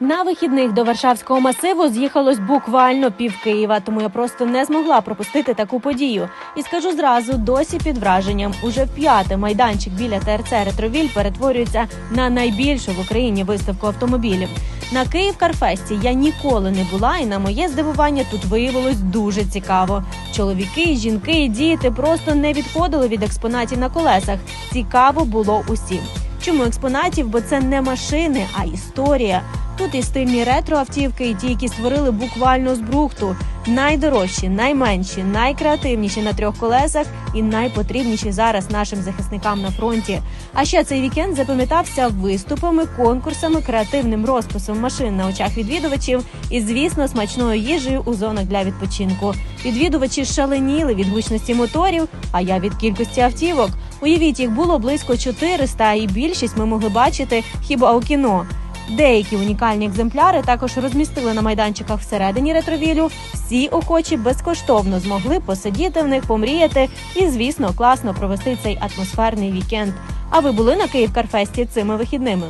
На вихідних до Варшавського масиву з'їхалось буквально пів Києва, тому я просто не змогла пропустити таку подію. І скажу зразу, досі під враженням. Уже п'яте майданчик біля ТРЦ Ретровіль перетворюється на найбільшу в Україні виставку автомобілів. На Київ Карфесті я ніколи не була, і на моє здивування тут виявилось дуже цікаво. Чоловіки, жінки, діти просто не відходили від експонатів на колесах. Цікаво було усім. Чому експонатів? Бо це не машини, а історія. Тут і стильні ретро автівки, і ті, які створили буквально з брухту. Найдорожчі, найменші, найкреативніші на трьох колесах і найпотрібніші зараз нашим захисникам на фронті. А ще цей вікенд запам'ятався виступами, конкурсами, креативним розписом машин на очах відвідувачів і, звісно, смачною їжею у зонах для відпочинку. Відвідувачі шаленіли від гучності моторів, а я від кількості автівок. Уявіть, їх було близько 400, і більшість ми могли бачити хіба у кіно. Деякі унікальні екземпляри також розмістили на майданчиках всередині ретровілю. Всі охочі безкоштовно змогли посидіти в них, помріяти і, звісно, класно провести цей атмосферний вікенд. А ви були на Київ Карфесті цими вихідними?